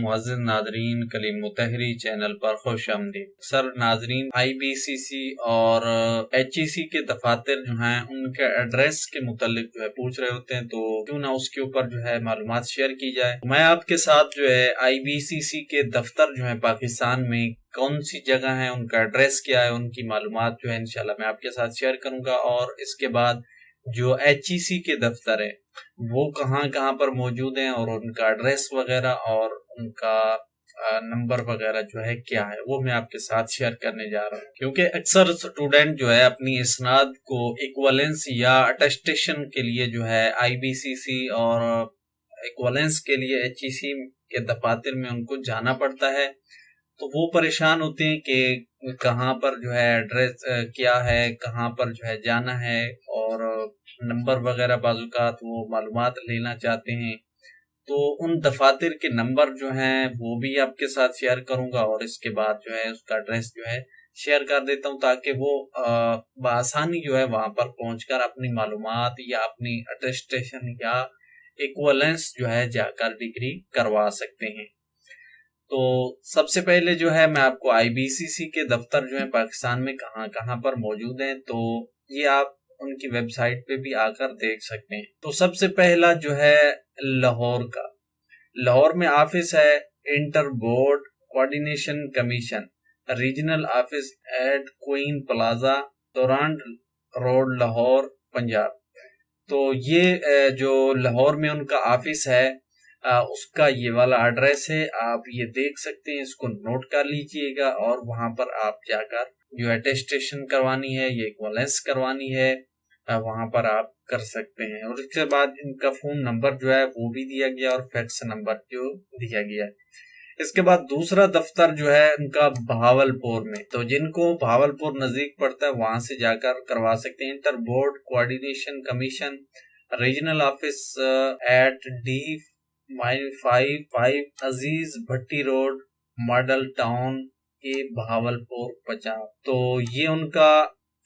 वाजिद नाजरीन, कलीम मुतहरी चैनल पर खुश आमदीद। सर नाजरीन आई बी सी सी और एच ई सी के दफातर जो हैं, उनके एड्रेस के मुतलिक जो है पूछ रहे होते हैं तो क्यों ना उसके ऊपर जो है मालूम शेयर की जाए। मैं आपके साथ जो है आई बी सी सी के दफ्तर जो है, पाकिस्तान में कौन सी जगह है, उनका एड्रेस क्या है, उनकी मालूम जो है इनशाला मैं आपके साथ शेयर करूँगा और इसके बाद जो एच सी के दफ्तर है, वो कहाँ कहाँ पर मौजूद हैं और उनका एड्रेस वगैरह और उनका नंबर वगैरह जो है क्या है, वो मैं आपके साथ शेयर करने जा रहा हूँ। क्योंकि अक्सर स्टूडेंट जो है अपनी इसनाद को इक्वलेंस या अटेस्टेशन के लिए जो है आईबीसीसी और इक्वलेंस के लिए एच e के दफातर में उनको जाना पड़ता है। तो वो परेशान होते हैं कि कहाँ पर जो है एड्रेस क्या है, कहाँ पर जो है जाना है और नंबर वगैरह बाजुकात वो मालूम लेना चाहते हैं। तो उन दफातर के नंबर जो हैं, वो भी आपके साथ शेयर करूँगा और इसके बाद जो है उसका एड्रेस जो है शेयर कर देता हूँ ताकि वो आसानी जो है वहाँ पर पहुंचकर अपनी मालूम या अपनी अटेस्टेशन या इक्वलेंस जो है जाकर डिग्री करवा सकते हैं। तो सबसे पहले जो है मैं आपको आईबीसीसी के दफ्तर जो है पाकिस्तान में कहाँ कहाँ पर मौजूद हैं तो ये आप उनकी वेबसाइट पे भी आकर देख सकते हैं। तो सबसे पहला जो है लाहौर का। लाहौर में ऑफ़िस है inter board coordination commission, regional office at queen plaza, दौरान रोड लाहौर, पंजाब। तो ये जो लाहौर में उनका ऑफ़िस है आ, उसका ये वाला एड्रेस है आप ये देख सकते हैं इसको नोट कर लीजिएगा और वहाँ पर आप जाकर जो अटेस्टेशन करवानी है ये इक्वलेंस करवानी है वहाँ पर आप कर सकते हैं। और इसके बाद इनका फ़ोन नंबर जो है वो भी दिया गया और फैक्स नंबर जो दिया गया। इसके बाद दूसरा दफ्तर जो है उनका भावलपुर में। तो जिनको भावलपुर नज़दीक पड़ता है वहाँ से जाकर करवा सकते हैं। Inter board coordination commission regional office at the mile five five Aziz Bhatti road model town के भावलपुर पंजाब। तो ये उनका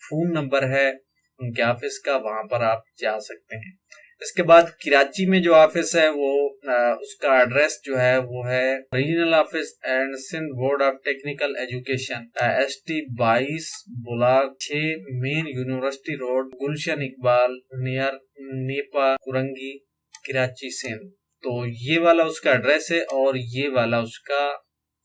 फ़ोन नंबर है उनके ऑफ़िस का वहाँ पर आप जा सकते हैं। इसके बाद कराची में जो ऑफ़िस है वो आ, उसका एड्रेस जो है वो है regional office and Sindh board of technical education S T बाईस ब्लॉक छ main university road Gulshan Iqbal near Nipa Korangi Karachi Sindh. तो ये वाला उसका एड्रेस है और ये वाला उसका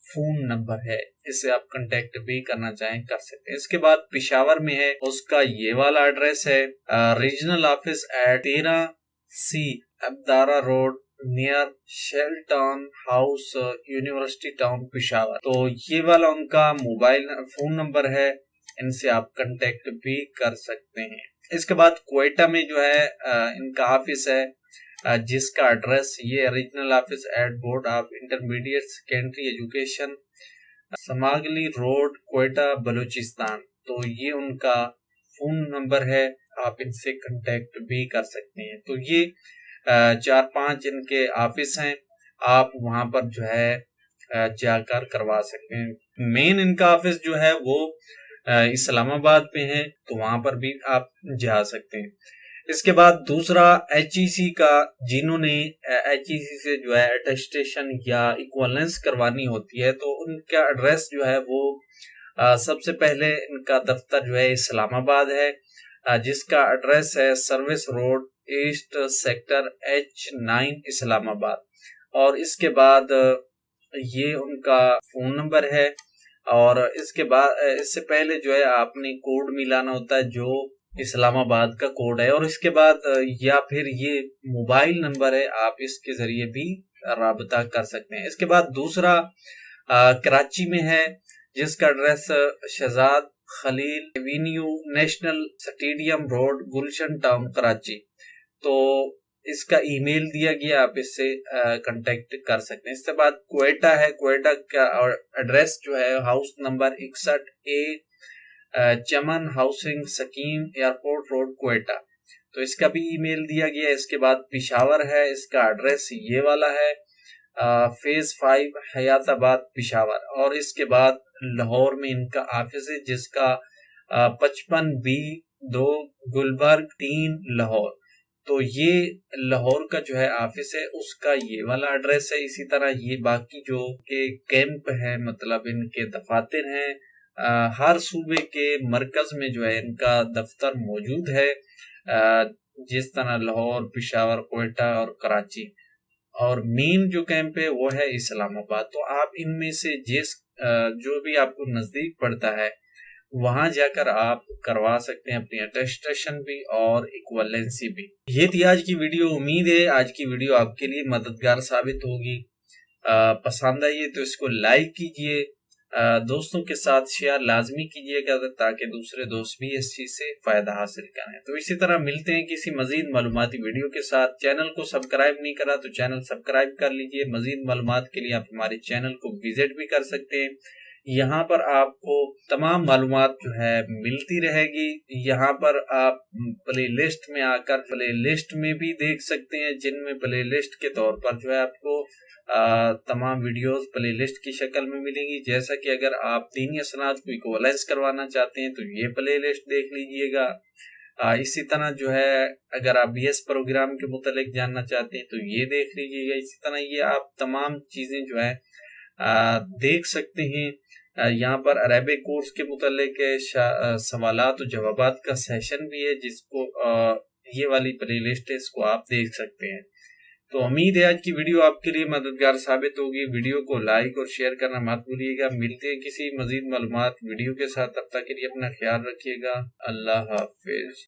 फ़ोन नंबर है। इसे आप कांटेक्ट भी करना चाहें, कर सकते हैं। इसके बाद पिशावर में है, उसका ये वाला एड्रेस है रीजनल ऑफ़िस एट तेरह C Abdara road near shell town house university town Peshawar. तो ये वाला उनका मोबाइल फ़ोन नंबर है, इनसे आप कांटेक्ट भी कर सकते हैं। इसके बाद कोयटा में जो है इनका ऑफ़िस है जिसका एड्रेस ये regional office at board of intermediate secondary education Samungli road Quetta, Balochistan. तो ये उनका फ़ोन नंबर है, आप इनसे कांटेक्ट भी कर सकते हैं। तो ये चार पाँच इनके ऑफ़िस हैं, आप वहाँ पर जो है जाकर करवा सकते हैं। मेन इनका ऑफ़िस जो है वो इस्लामाबाद में है तो वहाँ पर भी आप जा सकते हैं। इसके बाद दूसरा एच e का जिन्होंने एच e से जो है अटेस्टेशन या इक्वलेंस करवानी होती है तो उनका एड्रेस जो है वो आ, सबसे पहले इनका दफ्तर जो है इस्लामाबाद है। आ, जिसका एड्रेस है service road east sector H nine Islamabad. और इसके बाद ये उनका फ़ोन नंबर है। और इसके बाद इससे पहले जो है आपने कोड मिलाना होता है जो इस्लामाबाद का कोड है और इसके बाद या फिर ये मोबाइल नंबर है आप इसके ज़रिए भी रबता कर सकते हैं। इसके बाद दूसरा आ, कराची में है जिसका address Shahzad Khalil avenue national stadium road Gulshan town Karachi. तो इसका ईमेल दिया गया आप इससे कांटेक्ट कर सकते हैं। इसके बाद कोयटा है कोयटा का एड्रेस जो है हाउस नंबर इकसठ A Chaman housing scheme airport road, Quetta. तो इसका भी ईमेल दिया गया इसके बाद पिशावर है। इसका एड्रेस ये वाला है। Phase five Hayatabad Peshawar. और इसके बाद लाहौर में इनका ऑफ़िस है, जिसका पचपन बी दो गुलबर्ग तीन लाहौर। तो ये लाहौर का जो है ऑफ़िस है, उसका ये वाला एड्रेस है। इसी तरह ये बाकी जो के कैंप है मतलब इनके दफातर हैं हर सूबे के मरकज में जो है इनका दफ्तर मौजूद है आ, जिस तरह लाहौर पिशावर कोयटा और कराची। और मेन जो कैंप है वो है इस्लामाबाद। तो आप इनमें से जिस जो भी आपको नज़दीक पड़ता है वहाँ जाकर आप करवा सकते हैं अपनी अटेस्टेशन भी और इक्वलेंसी भी। ये थी आज की वीडियो। उम्मीद है आज की वीडियो आपके लिए मददगार साबित होगी। पसंद आई है तो इसको लाइक कीजिए। दोस्तों के साथ शेयर लाजमी कीजिएगा ताकि दूसरे दोस्त भी इस चीज़ से फ़ायदा हासिल करें। तो इसी तरह मिलते हैं किसी मजीद मालूमती वीडियो के साथ। चैनल को सब्सक्राइब नहीं करा तो चैनल सब्सक्राइब कर लीजिए। मजीद मालूम के लिए आप हमारे चैनल को विज़िट भी कर सकते हैं। यहाँ पर आपको तमाम मालूम जो है मिलती रहेगी। यहाँ पर आप प्ले लिस्ट में आकर प्ले लिस्ट में भी देख सकते हैं, जिनमें प्ले लिस्ट के तौर पर जो है आपको तमाम वीडियोस प्ले लिस्ट की शक्ल में मिलेंगी। जैसा कि अगर आप दीनी असनाद को इक्वलाइज करवाना चाहते हैं तो ये प्ले लिस्ट देख लीजिएगा। इसी तरह जो है, अगर आप बीएस प्रोग्राम के मुतलिक जानना चाहते हैं तो ये देख लीजिएगा। इसी तरह ये आप तमाम चीज़ें जो है देख सकते हैं। यहाँ पर अरेबिक कोर्स के मुतलिक सवाल और जवाब का सेशन भी है, जिसको ये वाली प्ले लिस्ट है, इसको आप देख सकते हैं। तो उम्मीद है आज की वीडियो आपके लिए मददगार साबित होगी। वीडियो को लाइक और शेयर करना मत भूलिएगा। मिलते हैं किसी मजीद मालूम वीडियो के साथ। तब तक के लिए अपना ख्याल रखिएगा। अल्लाह हाफिज।